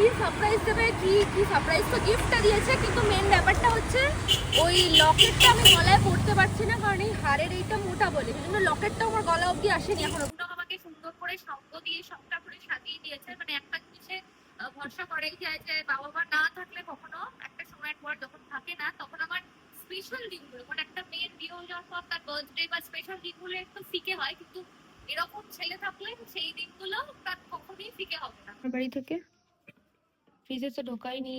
কি সারপ্রাইজ দেবে কি কি সারপ্রাইজ তো গিফটটা দিয়েছে কিন্তু মেন ব্যাপারটা হচ্ছে ওই লকেটটা আমি গলায় পরতে পারছি না কারণ এই হাড়ের এইটা মোটা বলে। জন্য লকেটটা আমার গলা অবধি আসেনি এখন। আমাকে সুন্দর করে সঙ্গ দিয়ে সবটা করে সাজিয়ে দিয়েছে। মানে একটা জিনিসে ভরসা করেই যায় যে বাবা মা না থাকলে কখনো একটা সময়ের পর যখন থাকে না তখন আমার স্পেশাল দিনগুলো মানে একটা মেয়ের বিয়ে হয়ে যাওয়ার পর তার বার্থডে বা স্পেশাল দিনগুলো একটু ফিকে হয় কিন্তু এরকম ছেলে থাকলে সেই দিনগুলো তার কখনোই ফিকে হবে না। আমার বাড়ি থেকে ফ্রিজে তো ঢোকাইনি।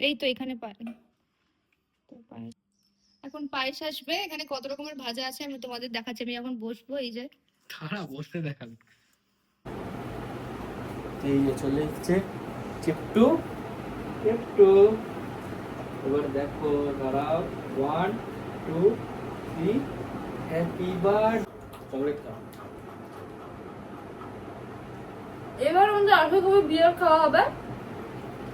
এই তো এখানে পায় এখন পায়েস আসবে এখানে কত রকমের ভাজা আছে আমি তোমাদের দেখাচ্ছি আমি এখন বসবো এই যে। তারা বসতে দেখাবে এই যে চলে এসছে চিপটু। চিপটু এবার দেখো দাঁড়াও one two three happy birth chocolate খাও। এবার আমাদের আসবে কবে বিয়ার খাওয়া হবে কি দেখো বিয়ার বিয়ার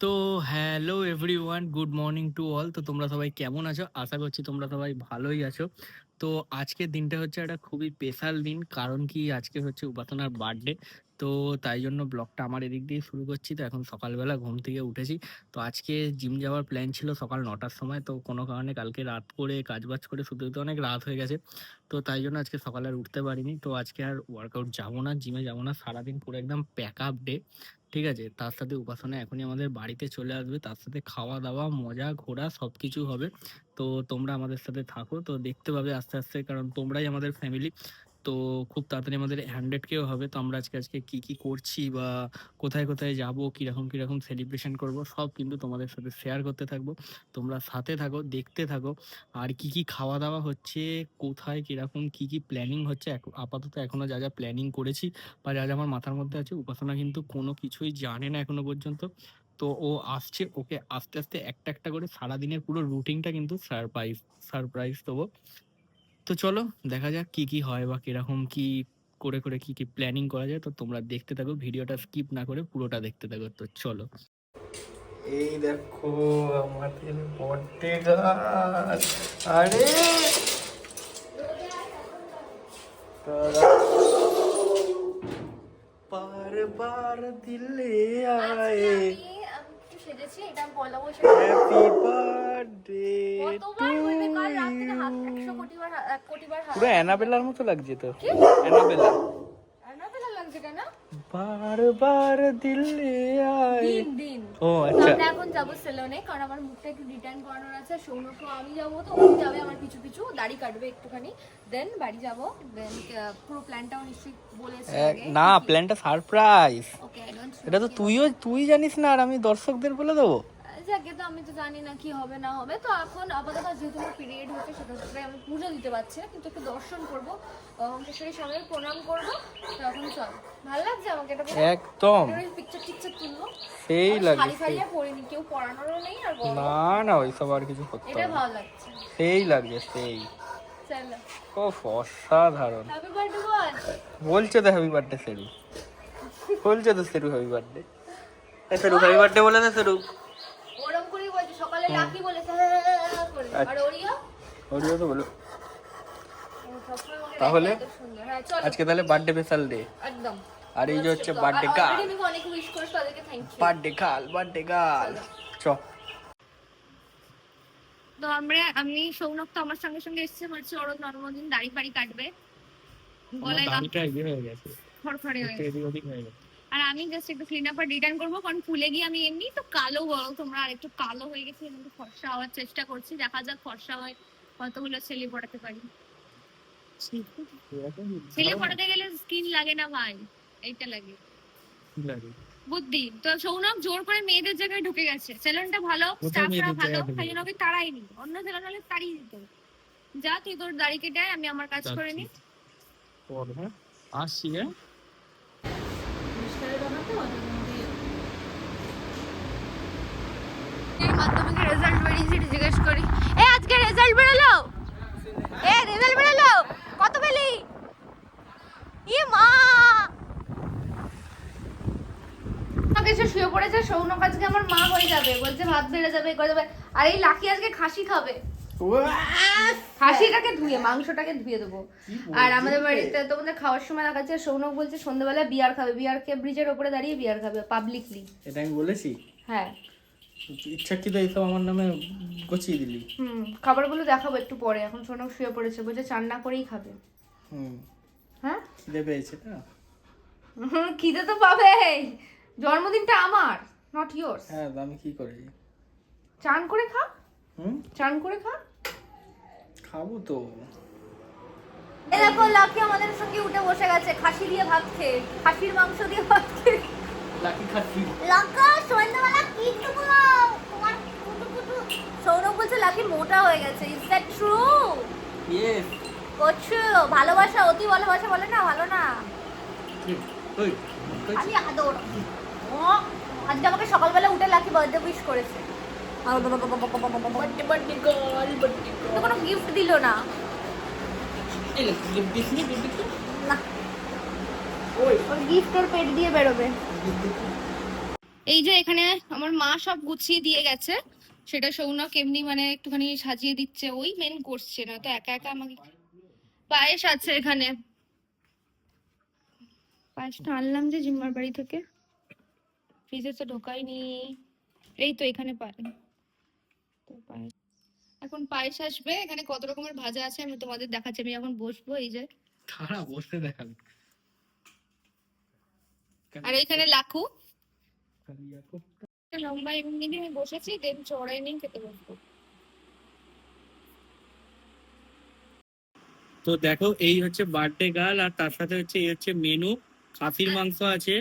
তো hello everyone good morning to all. তো তোমরা সবাই কেমন আছো? আশা করছি তোমরা সবাই ভালোই আছো। তো আজকের দিনটা হচ্ছে একটা খুবই স্পেশাল দিন কারণ কি আজকে হচ্ছে উপাসনার বার্থডে তো তাই জন্য ব্লগটা আমার এদিক দিয়ে শুরু করছি। তো এখন সকালবেলা ঘুম থেকে উঠেছি। তো আজকে জিম যাওয়ার প্ল্যান ছিল সকাল নটার সময়। তো কোনো কারণে কালকে রাত করে কাজবাজ করে শুতে শুতে অনেক রাত হয়ে গেছে। তো তাই জন্য আজকে সকালে আর উঠতে পারিনি। তো আজকে আর ওয়ার্কআউট যাব না জিমে যাব না। সারাদিন পুরো একদম প্যাক আপ ডে ঠিক আছে? তার সাথে উপাসনা এখনই আমাদের বাড়িতে চলে আসবে। তার সাথে খাওয়া দাওয়া, মজা, ঘোরা সব কিছু হবে। তো তোমরা আমাদের সাথে থাকো। তো দেখতে পাবে আস্তে আস্তে, কারণ তোমরাই আমাদের ফ্যামিলি তো খুব তাড়াতাড়ি আমাদের হান্ড্রেড কেও হবে। তো আমরা আজকে আজকে কি কি করছি বা কোথায় কোথায় যাব, কীরকম কীরকম সেলিব্রেশন করব, সব কিন্তু তোমাদের সাথে শেয়ার করতে থাকব। তোমরা সাথে থাকো, দেখতে থাকো। আর কি কি খাওয়া দাওয়া হচ্ছে, কোথায়, কীরকম, কি কি প্ল্যানিং হচ্ছে আপাতত এখনও যা যা প্ল্যানিং করেছি বা যা যা আমার মাথার মধ্যে আছে, উপাসনা কিন্তু কোনো কিছুই জানে না এখনও পর্যন্ত। তো ও আসছে, ওকে আস্তে আস্তে একটা একটা করে সারাদিনের পুরো রুটিনটা কিন্তু সারপ্রাইজ সারপ্রাইজ দেবো। তো চলো দেখা যাক কি কি হয় বা কীরকম কি করে করে কি কি প্ল্যানিং করা যায়। তো তোমরা দেখতে থাকো, ভিডিওটা স্কিপ না করে পুরোটা দেখতে থাকো। তো চলো। এই দেখো আমাদের বটে গাছ আরে পার পার দিলে আয়ে। সেজেছি এটা পয়লা বৈশাখ হ্যাপি বার্থডে কতবার বলবে কাল হাত পুরো অ্যানাবেলার মতো লাগছে তো অ্যানাবেলা। অ্যানাবেলা লাগছে কেন? বার দিল্লি আয়। দিন দিন। ও আচ্ছা। আমরা এখন যাব সেলুনে কারণ আমার মুখটা একটু রিটার্ন করানোর আছে। সৌম্যকে আমি যাব তো ও যাবে আমার পিছু পিছু। দাড়ি কাটবে একটুখানি। দেন বাড়ি যাব। দেন পুরো প্ল্যানটাও নিশ্চয়ই বলেছে না প্ল্যানটা সারপ্রাইজ ওকে এটা তো তুইও তুই জানিস না আর আমি দর্শকদের বলে দেবো। যাকে তো আমি তো জানি না কি হবে না হবে। তো এখন আপাতত যেহেতু আমার পিরিয়ড হচ্ছে সেটা হচ্ছে আমি পুজো দিতে পারছি না কিন্তু একটু দর্শন করব অঙ্কেশ্বরী সবাই প্রণাম করব তো এখন চল। ভালো লাগছে আমাকে? এটা একদম। পিকচার টিকচার তুলবো সেই আর লাগে শাড়ি ফাড়ি পরিনি কেউ পরানোরও নেই আর না না ওইসব আর কিছু করতে এটা ভালো লাগছে। সেই লাগছে সেই। ও অসাধারণ। বলছে তো হ্যাপি বার্থডে সেরু বলছে তো Seru happy birthday Seru happy birthday বলে না সেরু বলছে লাকি বলেছে হ্যাঁ, হ্যাঁ, হ্যাঁ করে। আর আচ্ছা। ওরিও ওরিও তো বলো তাহলে? হ্যাঁ আজকে তাহলে বার্থডে স্পেশাল ডে একদম আর এই যে হচ্ছে বার্থডে গার্ল অনেক উইশ করেছ তাদেরকে thank you birthday girl birthday girl চ তো আমরা আমি সৌনক তো আমার সঙ্গে সঙ্গে এসেছে বলছে ওর জন্মদিন দাড়ি ফাড়ি কাটবে গলায় গাম- দাড়িটা ইয়ে হয়ে গেছে খড়খড়ে হয়ে হয়ে গেছে আর আমি জাস্ট একটু ক্লিন আপ আর রিটার্ন করব কারণ ফুলে গিয়ে আমি এমনি তো কালো বলো তোমরা আর একটু কালো হয়ে গেছি একটু ফর্সা হওয়ার চেষ্টা করছি দেখা যাক ফর্সা হয় কতগুলো ছেলে পড়াতে পারি। ছেলে পড়াতে গেলে স্কিন লাগে না ভাই এইটা লাগে। বুদ্ধি। তো সৌনক জোর করে মেয়েদের জায়গায় ঢুকে গেছে সেলুনটা ভালো স্টাফরা ভালো তাই জন্য ওকে তাড়াইনি অন্য সেলুন হলে তাড়িয়ে দিত। যা তুই তোর দাড়ি কেটে আমি আমার কাজ করে নি। পর হ্যাঁ? রেজাল্ট বেরোলো? এ রেজাল্ট বেরোলো? কত পেলি? ই মা! এসে শুয়ে পড়েছে, সৌনক আজকে আমার মা হয়ে যাবে। বলছে ভাত বেড়ে যাবে করে যাবে আর এই লাকি আজকে খাসি খাবে। খাসিটাকে ধুয়ে মাংসটাকে ধুয়ে দেবো। আর আমাদের বাড়িতে তোমাদের খাওয়ার সময় দেখাচ্ছে সৌনক বলছে সন্ধ্যাবেলা বিয়ার খাবে বিয়ার খেয়ে ব্রিজের ওপরে দাঁড়িয়ে বিয়ার খাবে পাবলিকলি এটা আমি বলেছি? হ্যাঁ। ইচ্ছাকৃত এইসব আমার নামে গছিয়ে দিলি। হুম খাবারগুলো দেখাবো একটু পরে এখন সৌনক শুয়ে পড়েছে বলছে চান না করেই খাবে। হুম। হ্যাঁ? খিদে পেয়েছে না হুম, খিদে তো পাবে জন্মদিনটা আমার নট ইয়োর্স হ্যাঁ আমি কি করি? চান করে খা। হুম? চান করে খা। খাব তো। এ দেখো লাকি আমাদের সঙ্গে উঠে বসে গেছে খাসি দিয়ে ভাত খেয়ে খাসির মাংস দিয়ে ভাত খেয়ে। লাকি খাচ্ছি লাকা সন্ধ্যাবেলা কি টুকুলো তোমার কুটু কুটু। সৌরভ বলছে লাকি মোটা হয়ে গেছে। ইজ দ্যাট ট্রু ইয়েস করছ। ভালোবাসা অতি ভালোবাসা বলে না ভালো না। ওই আদর। ও আজকে আমাকে সকালবেলা উঠে লাকি বার্থডে উইশ করেছে। কোনো গিফট দিলো না। এই লে, গিফট দিসনি গিফট দিসনি না। ওই। গিফট ওর পেট দিয়ে বেরোবে। এই যে এখানে আমার মা সব গুছিয়ে দিয়ে গেছে। সেটা সৌনক এমনি মানে একটুখানি সাজিয়ে দিচ্ছে ওই মেন করছে না তো একা একা আমাকে পায়েস আছে এখানে। পায়েসটা আনলাম যে জিম্মার বাড়ি থেকে। ফ্রিজে তো ঢোকাইনি। এই তো এখানে পায় এখন পায়েস আসবে এখানে কত রকমের ভাজা আছে আমি তোমাদের দেখাচ্ছি আমি এখন বসবো এই যে। খারা বসতে দেখাবে। আর এখানে লাখু। লম্বা এমনি আমি বসেছি দেন চড়াই নিয়ে খেতে বসবো। তো দেখো এই হচ্ছে বার্থডে গার্ল আর তার সাথে হচ্ছে এই হচ্ছে মেনু। খাসির মাংস আছে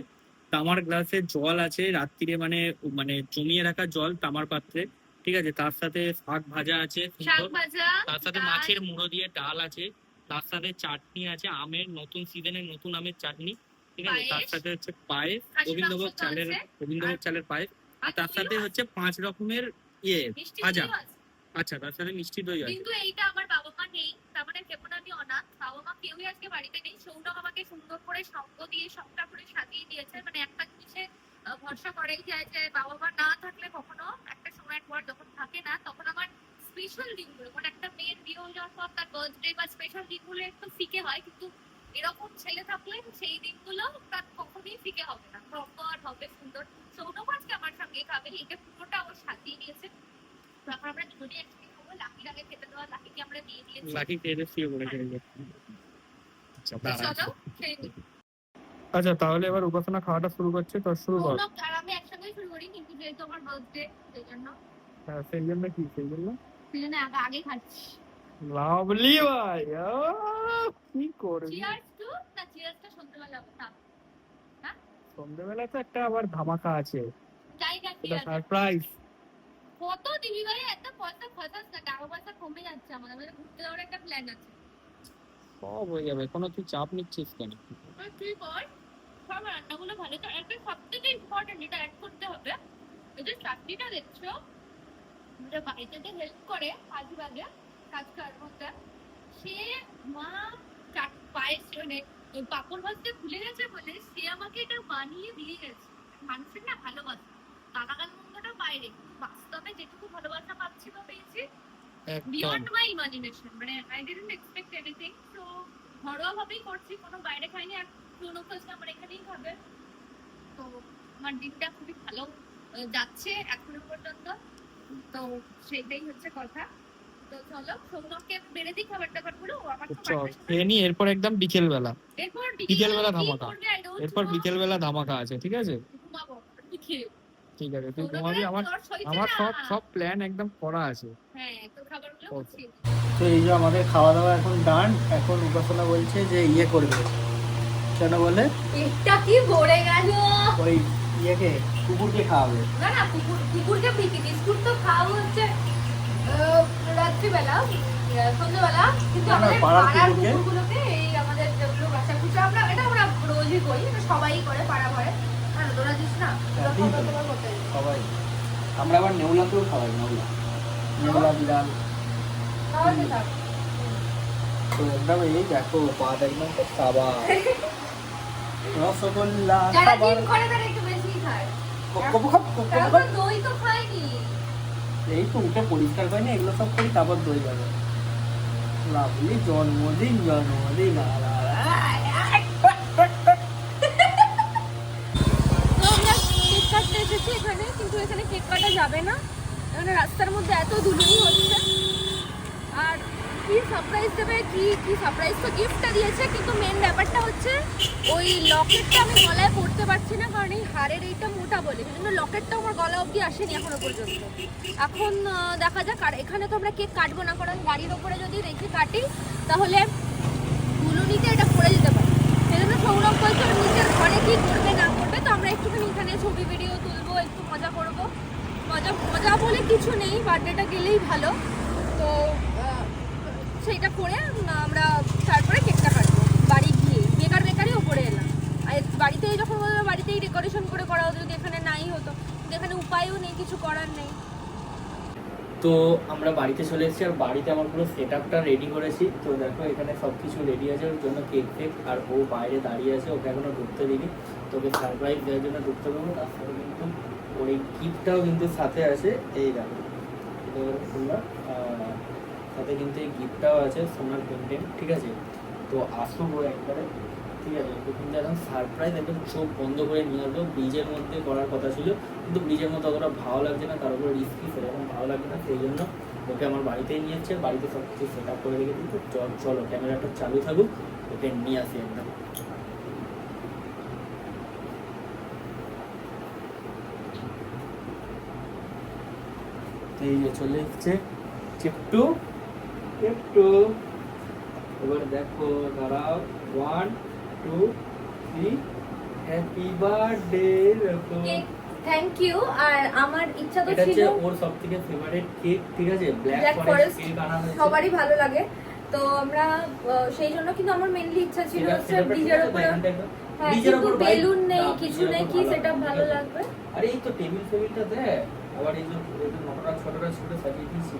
তামার গ্লাসে জল আছে রাত্রিরে মানে মানে জমিয়ে রাখা জল তামার পাত্রে। ঠিক আছে তার সাথে শাক ভাজা আছে শাক ভাজা তার সাথে মাছের মুড়ো দিয়ে ডাল আছে তার সাথে চাটনি আছে আমের নতুন সিজনের নতুন আমের চাটনি ঠিক আছে তার সাথে হচ্ছে পায়েস গোবিন্দভোগ চালের গোবিন্দভোগ চালের পায়েস আর তার সাথে হচ্ছে পাঁচ রকমের ইয়ে ভাজা। আচ্ছা তার সাথে মিষ্টি দই আছে। কিন্তু এইটা আমার বাবা মা নেই তার মানে কেমন আমি অনাথ বাবা মা কেউই আজকে বাড়িতে নেই। সৌরভ আমাকে সুন্দর করে সঙ্গ দিয়ে সবটা করে সাজিয়ে দিয়েছে মানে একটা জিনিসে ভরসা করেই যায় যে বাবা মা না থাকলে কখনো একটা সময়ের পর যখন থাকে না তখন আমার স্পেশাল দিনগুলো মানে একটা মেয়ের বিয়ে হয়ে যাওয়ার পর তার বার্থডে বা স্পেশাল দিনগুলো একটু ফিকে হয় কিন্তু এরকম ছেলে থাকলে সেই দিনগুলো তার কখনোই ফিকে হবে না। প্রপার হবে সুন্দর। সৌরভ আজকে আমার সঙ্গে খাবে এটা পুরোটা ও সাজিয়ে দিয়েছে। তারপর আমরা দুজনে একসাথে খাব। লাকির আগে খেতে দেওয়া লাকিকে আমরা দিয়ে দিয়েছি। লাকি খেয়ে শুয়ে পড়ে আচ্ছা। চলো খেয়ে। আচ্ছা তাহলে এবার উপাসনা খাওয়াটা শুরু করছে তো শুরু কর। আর আমি একসঙ্গে শুরু করি কিন্তু যেহেতু আমার বার্থডে সেই জন্য। হ্যাঁ সেই জন্য কি সেই জন্য? সেই জন্য আগে আগে খাচ্ছি। লাভলি ভাই কি করবি? চিয়ার্স টু না চিয়ার্সটা সন্ধ্যাবেলা না সন্ধ্যেবেলা তো একটা আবার ধামাকা আছে। যাই না সারপ্রাইজ কত দিবি ভাই এত পয়সা খরচাস না টাকা পয়সা কমে যাচ্ছে আমাদের আমাদের ঘুরতে যাওয়ার একটা প্ল্যান আছে। সব হয়ে যাবে কোনো তুই চাপ নিচ্ছিস কেন? তুই বল। সব রান্নাগুলো ভালো। তো একটা সব থেকে ইম্পর্টেন্ট যেটা অ্যাড করতে হবে এই যে চাটনিটা দেখছ যেটা বাড়িতে যে হেল্প করে কাজ বাজে কাজ করতে সে মা চাট পায়েস মানে পাপড় ভাজতে ভুলে গেছে বলে সে আমাকে এটা বানিয়ে দিয়ে গেছে। মানুষের না ভালোবাসা। টাকা মন্দটা বাইরে বাস্তবে যেটুকু ভালোবাসা পাচ্ছি বা পেয়েছি বিয়ন্ড মাই ইমাজিনেশন মানে আই ডিডন্ট এক্সপেক্ট এনিথিং তো ঘরোয়া ভাবেই করছি কোনো বাইরে খাইনি আর পুরোনো খোঁজ আমার এখানেই খাবে তো আমার দিনটা খুবই ভালো যাচ্ছে এখনও পর্যন্ত। তো সেটাই হচ্ছে কথা। তো চলো বেড়ে দিই খাবার দাবারগুলো আমার তো। খেয়ে নি এরপর একদম বিকেল বেলা এরপর বিকেলবেলা কি ধামাকা। এরপর বিকেল বেলা ধামাকা আছে ঠিক আছে? ঠিক আছে তুই ঘুমাবি আমার আমার সব সব প্ল্যান একদম করা আছে। হ্যাঁ। তো এই যে আমাদের খাওয়া দাওয়া এখন ডান এখন উপাসনা বলছে যে ইয়ে করবে। কেন বলে? পেটটা কি ভরে গেল? ওই ইয়েকে কুকুরকে খাওয়াবে। না না কুকুর কুকুরকে বিস্কুট তো খাওয়া হচ্ছে রাত্রিবেলা সন্ধ্যেবেলা। কিন্তু না, না, আমাদের পাড়ার কুকুরগুলোকে এই আমাদের যেগুলো বাচ্চা কুচা আমরা এটা আমরা রোজই করি এটা সবাই করে পাড়া ঘরে আর তোরা দিস না? হ্যাঁ। সবাই। আমরা আবার নেউলাকেও খাওয়াই নেউলা। নেউলা বিড়াল। তো একদম এই দেখো পাত একদম সাবা রসগোল্লা খাবার। এই তো উঠে পরিষ্কার করে না এগুলো সব করি তারপর দই যাবে লাভলি জন্মদিন জন্মদিন এসেছি এখানে কিন্তু এখানে কেক কাটা যাবে না। এখানে রাস্তার মধ্যে এত ধুলুনি হচ্ছে। আর কি সারপ্রাইজ দেবে, কি কি সারপ্রাইজ তো গিফটটা দিয়েছে, কিন্তু মেন ব্যাপারটা হচ্ছে ওই লকেটটা আমি গলায় পরতে পারছি না, কারণ এই হারের এইটা মোটা বলে জন্য লকেটটা আমার গলা অবধি আসেনি এখনও পর্যন্ত। এখন দেখা যাক, আর এখানে তো আমরা কেক কাটবো না, কারণ গাড়ির ওপরে যদি রেখে কাটি, তাহলে ধুলুনিতে এটা পড়ে যেতে পারে। সেজন্য সৌরভ বলছে ওর নিজের ঘরে কি করবে, না করবে? তো আমরা একটুখানি এখানে ছবি ভিডিও তুলবো, একটু মজা করব। মজা মজা বলে কিছু নেই বার্থডেটা গেলেই ভালো। তো সেইটা করে আমরা তারপরে কেকটা কাটবো। বাড়ি গিয়ে। বেকার বেকারই ওপরে এলাম। আর বাড়িতেই যখন বলল বাড়িতেই ডেকোরেশন করে করা হতো, যদি এখানে নাই হতো এখানে উপায়ও নেই, কিছু করার নেই। তো আমরা বাড়িতে চলে এসেছি, আর বাড়িতে আমার পুরো সেট আপটা রেডি করেছি। তো দেখো, এখানে সব কিছু রেডি আছে, ওর জন্য কেক ফেক, আর ও বাইরে দাঁড়িয়ে আছে, ওকে এখনও ঢুকতে দিইনি। তোকে সারপ্রাইজ দেওয়ার জন্য ঢুকতে পারব তার সাথে কিন্তু ওর এই গিফটটাও কিন্তু সাথে আছে। এই দেখো এটা সাথে কিন্তু এই গিফটটাও আছে, সোনার পেন্টেন্ট ঠিক আছে? তো আসুক ও একবারে, ঠিক আছে? ওকে কিন্তু একদম সারপ্রাইজ একদম চোখ বন্ধ করে নিয়ে আসব। ব্রিজের মধ্যে করার কথা ছিল, কিন্তু ব্রিজের মধ্যে অতটা ভালো লাগছে না, তার উপরে রিস্কি সেরকম ভালো লাগছে না, সেই জন্য ওকে আমার বাড়িতেই নিয়ে যাচ্ছে বাড়িতে সব কিছু সেট আপ করে রেখে দিচ্ছি চল, চলো, ক্যামেরাটা চালু থাকুক, ওকে নিয়ে আসি একদম। এই যে চলে এসছে চিপটু চিপটু এবার দেখো দাঁড়াও one two three happy birthday দেখো। থ্যাংক ইউ আর আমার ইচ্ছা তো ছিল ওর সব থেকে ফেভারিট কেক ঠিক আছে? ব্ল্যাক ফরেস্ট কেক আনা হয়েছে। সবারই ভালো লাগে। তো আমরা সেই জন্য কিন্তু আমার মেনলি ইচ্ছা ছিল হচ্ছে আছে, উপরে হ্যাঁ কিন্তু বেলুন নেই কিছু নেই কি সেটা ভালো লাগবে? আরে এই তো টেবিল ফেবিলটা দেখ। আবার এই যে নটরাজ ফটরাজ ছোট সাজিয়ে দিয়েছি।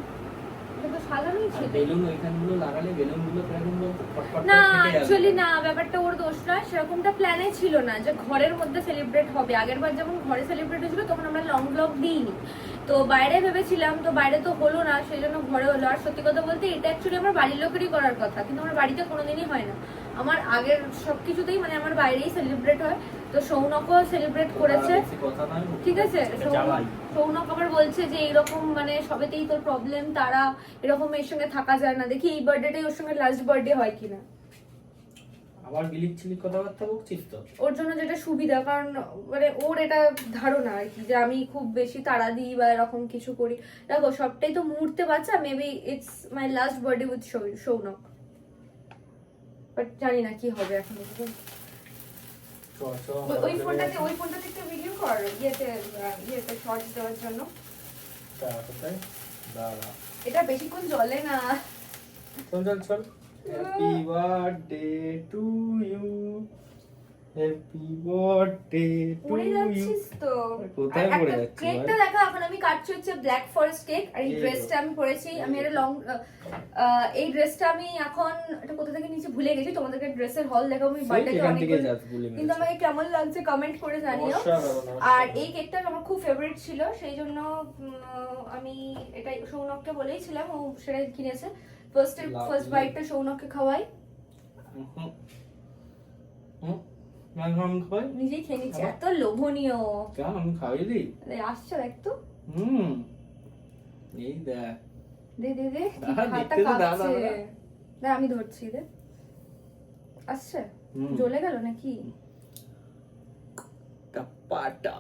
না। অ্যাকচুয়ালি না ব্যাপারটা ওর দোষ নয় সেরকমটা প্ল্যানে ছিল না যে ঘরের মধ্যে সেলিব্রেট হবে। আগের বার যখন ঘরে সেলিব্রেট হয়েছিল তখন আমরা লং ব্লগ দিইনি। তো বাইরে ভেবেছিলাম তো বাইরে তো হলো না সেই জন্য ঘরে হলো। আর সত্যি কথা বলতে এটা অ্যাকচুয়ালি আমার বাড়ির লোকেরই করার কথা কিন্তু আমার বাড়িতে কোনোদিনই হয় না। আমার আগের সব কিছুতেই মানে আমার বাইরেই সেলিব্রেট হয়। তো সৌনকও সেলিব্রেট করেছে। ঠিক আছে? সৌনক। সৌনক আবার বলছে যে এইরকম মানে সবেতেই তোর প্রবলেম তারা এরকম এর সঙ্গে থাকা যায় না। দেখি এই বার্থডেটাই ওর সঙ্গে লাস্ট বার্থডে হয় কিনা। আবার বিলিক চিলিক কথাবার্তা বলছিস তো? ওর জন্য যেটা সুবিধা কারণ মানে ওর এটা ধারণা আর কি যে আমি খুব বেশি তাড়া দিই বা এরকম কিছু করি। দেখো সবটাই তো মুহূর্তে বাচ্চা maybe it's my last birthday with Sounak but জানি না কি হবে এখন। ওই- ফোনটাতে ওই ফোনটাতে একটা ভিডিও কর ইয়েতে ইয়েতে শর্টস দেওয়ার জন্য? এটা বেশিক্ষণ চলে না। চল চল চল। Happy birthday to you happy birthday to you তো? কোথায় পড়ে একটা কেকটা দেখো এখন আমি কাটছি হচ্ছে ব্ল্যাক ফরেস্ট কেক আর এই ড্রেসটা আমি পরেছি। আমি একটা লং এই ড্রেসটা আমি এখন এটা কোথা থেকে নিচে ভুলে গেছি। তোমাদেরকে ড্রেসের হল দেখাবো আমি বার্থডে অনেক কিন্তু আমাকে কেমন লাগছে কমেন্ট করে জানিও। আর এই কেকটা আমার খুব ফেভারিট ছিল সেই জন্য আমি এটাই সৌনককে বলেইছিলাম ও সেটাই কিনেছে। ফার্স্ট. ফার্স্ট বাইটটা সৌনককে খাওয়াই। হুম। হুম? খাই? নিজেই খেয়ে নিচ্ছে এত লোভনীয়। কেন? আমি খাইয়ে দিই এই দেখ তো হুম। এই দেখ। দে দে দে হাতটা দেখতে তো দাঁড়া, কাঁপছে না আমি ধরছি দে। আসছে? জ্বলে গেল নাকি? টাপাটা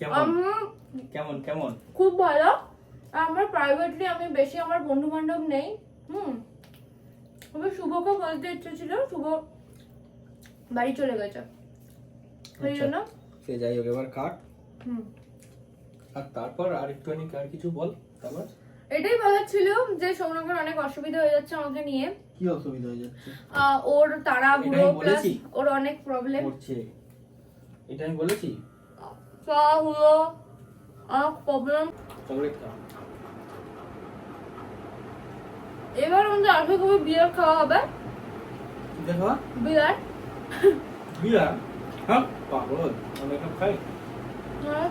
কেমন? কেমন কেমন? খুব ভালো। আর আমার প্রাইভেটলি আমি বেশি আমার বন্ধু বান্ধব নেই। হুম। তবে শুভকে বলতে ইচ্ছে ছিল শুভ বাড়ি চলে গেছে। আচ্ছা। জন্য? সে যাই হোক এবার কাট হুম। আর তারপর আর একটুখানি আর কিছু বল তারপর? এটাই বলার ছিল যে অনেক অসুবিধা হয়ে যাচ্ছে আমাকে নিয়ে। কি অসুবিধা হয়ে যাচ্ছে? ওর তারা বুড়ো প্লাস ওর অনেক প্রবলেম করছে। এটা আমি বলেছি? তা হলো প্রবলেম চকলেট খা এবার আমাদের বিয়ার খাওয়া হবে। বিয়ার বিয়া হ্যাঁ পাগল আমি এটা খাই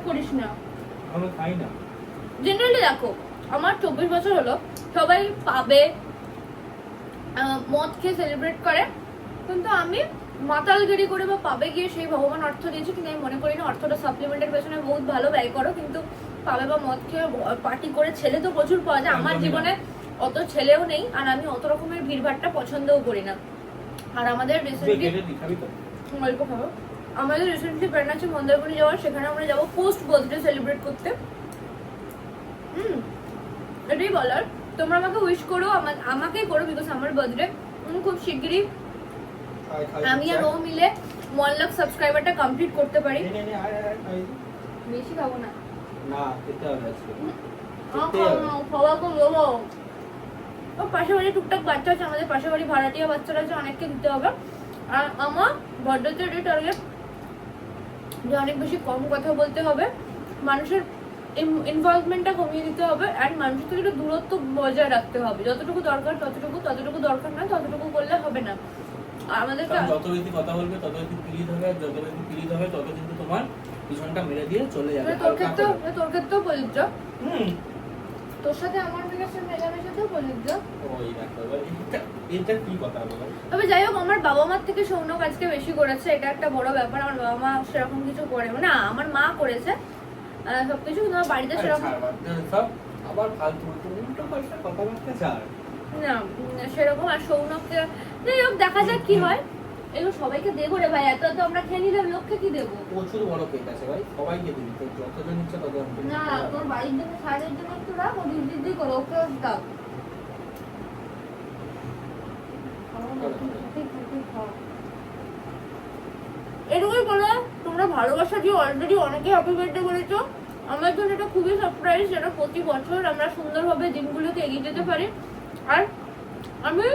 করিস না। আমি খাই না জেনারেলি দেখো আমার চব্বিশ বছর হলো সবাই পাবে মদ খেয়ে সেলিব্রেট করে কিন্তু আমি মাতালগিরি করে বা পাবে গিয়ে সেই ভগবান অর্থ দিয়েছে কিন্তু আমি মনে করি না অর্থটা সাপ্লিমেন্টের পেছনে বহুত ভালো ব্যয় করো কিন্তু পাবে বা মদ খেয়ে পার্টি করে ছেলে তো প্রচুর পাওয়া যায়। আমার জীবনে অত ছেলেও নেই আর আমি অত রকমের ভিড় ভিড়ভাড়টা পছন্দও করি না। আর আমাদের রিসেন্টলি অল্প খাব। আমাদের রিসেন্টলি প্ল্যান আছে মন্দারমণি যাওয়ার সেখানে আমরা যাব পোস্ট বার্থডে সেলিব্রেট করতে। হুম এটাই বলার। তোমরা আমাকে উইশ করো আমা- আমাকেই করো বিকজ আমার বার্থডে খুব শিগগিরই। আমি আর ও মিলে ওয়ান লাখ সাবস্ক্রাইবারটা কমপ্লিট করতে পারি। বেশি খাব না। না খেতে হবে আজকে। আমার খাব না, সবাইকে দেবো ও পাশে বাড়ি টুকটাক বাচ্চা আছে আমাদের পাশে বাড়ি ভাড়াটিয়া বাচ্চারা আছে অনেককে দিতে হবে। আর আমার টার্গেট যে অনেক বেশি কম কথা বলতে হবে মানুষের ইনভলভমেন্টটা কমিয়ে দিতে হবে অ্যান্ড মানুষের থেকে একটু দূরত্ব বজায় রাখতে হবে। যতটুকু দরকার ততটুকু ততটুকু দরকার না ততটুকু করলে হবে না। আমাদেরকে কারণ যত বেশি কথা বলবে তত বেশি পিলিত হবে যত বেশি পিলিত হবে তত কিন্তু তোমার পিছনটা মেরে দিয়ে চলে যাবে। তোর ক্ষেত্রেও। তোর ক্ষেত্রেও প্রযোজ্য। হুম। তোর সাথে আমার এটা কি কথা বলো? তবে যাই হোক আমার বাবা মার থেকে সৌনক আজকে বেশি করেছে এটা একটা বড় ব্যাপার আমার বাবা মা সেরকম কিছু করে না আমার মা করেছে সবকিছু কিন্তু আমার বাড়িতে সেরকম ছাড় বাদ দে সব আবার ফালতু ফালতু উল্টো পাল্টা কথাবার্তা ছাড়। না সেরকম আর সৌনককে যাই হোক দেখা যাক কি হয়। এগুলো সবাইকে দেবো রে ভাই এত এত আমরা খেয়ে নিলাম লোককে কি দেবো? প্রচুর বড় পেট আছে ভাই সবাইকে দিবি তো যতজন ইচ্ছে ততজন না তোর বাড়ির জন্য জন্য একটু রাখ ও দিদি দিদি করো ওকে দাও। এটুকুই বলে তোমরা ভালোবাসা দিয়ে অলরেডি অনেকে হ্যাপি বার্থডে বলেছ আমার জন্য এটা খুবই সারপ্রাইজ যেটা প্রতি বছর আমরা সুন্দরভাবে দিনগুলোকে এগিয়ে যেতে পারি। আর আমি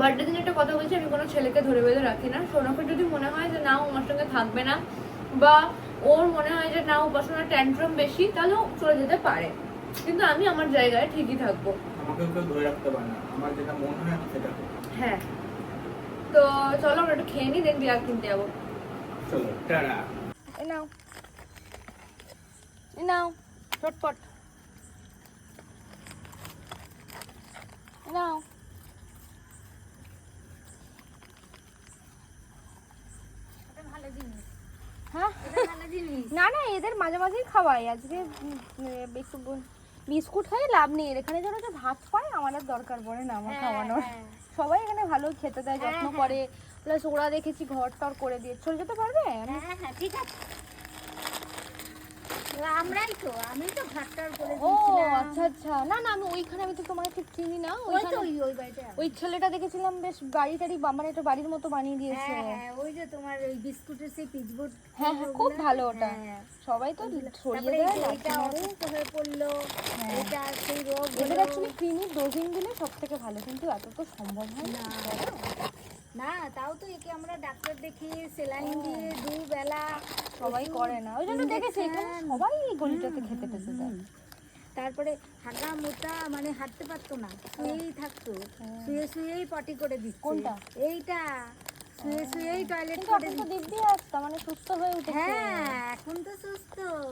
বার্থডে দিন একটা কথা বলছি আমি কোনো ছেলেকে ধরে বেঁধে রাখি না। সোনাকে যদি মনে হয় যে না ও আমার সঙ্গে থাকবে না বা ওর মনে হয় যে না উপাসনার ট্যান্ট্রাম বেশি তাহলে চলে যেতে পারে। কিন্তু আমি আমার জায়গায় ঠিকই থাকব। আমাকেও কেউ ধরে রাখতে পারে না। আমার যেটা মন হয় আমি সেটা হ্যাঁ। তো চলো আমরা একটু খেয়ে নিই দেন বিয়ার কিনতে যাব। চলো টাটা। নাও। নাও চটপট। নাও হ্যাঁ না এদের মাঝে মাঝেই খাওয়াই। আজকে একটু বিস্কুট হয়ে লাভ নেই। এর এখানে যেন যে ভাত পায় আমার আর দরকার পড়ে না আমার খাওয়ানোর। সবাই এখানে ভালো খেতে দেয় যত্ন করে। প্লাস ওরা দেখেছি ঘর টর করে দিয়ে চলে যেতে পারবে? হ্যাঁ হ্যাঁ ঠিক আছে। আমরাই তো আমি তো ঘাটটার করে ও আচ্ছা আচ্ছা। না না আমি ওইখানে আমি তো তোমাকে ঠিক চিনি না। ওই ওইখানে ওই ওই বাড়িটা ওই ছেলেটা দেখেছিলাম বেশ বাড়ি টাড়ি মানে একটা বাড়ির মতো বানিয়ে দিয়েছে। হ্যাঁ হ্যাঁ ওই যে তোমার ওই বিস্কুটের সেই পিচবোর্ড হ্যাঁ হ্যাঁ খুব ভালো ওটা। হ্যাঁ। সবাই তো ছড়িয়ে তারপরে দেয় এই এটা অসুস্থ হয়ে পড়ল। এটা সেই রোগ এদের অ্যাকচুয়ালি ক্লিনিক ডোজিং দিলে সব থেকে ভালো কিন্তু এত তো সম্ভব হয় না। না তাও তো একে আমরা ডাক্তার দেখিয়ে সেলাইন দিয়ে দুবেলা সবাই করে না ওই জন্য দেখেছি সবাই এই গলিটাতে খেতে টেতে দেয় তারপরে হাগা মোটা মানে হাঁটতে পারতো না শুয়েই থাকতো শুয়ে শুয়েই পটি করে দিচ্ছে। কোনটা? এইটা শুয়ে শুয়েই টয়লেট করে দিব্যি আসতো মানে সুস্থ হয়ে উঠেছে। হ্যাঁ এখন তো সুস্থ।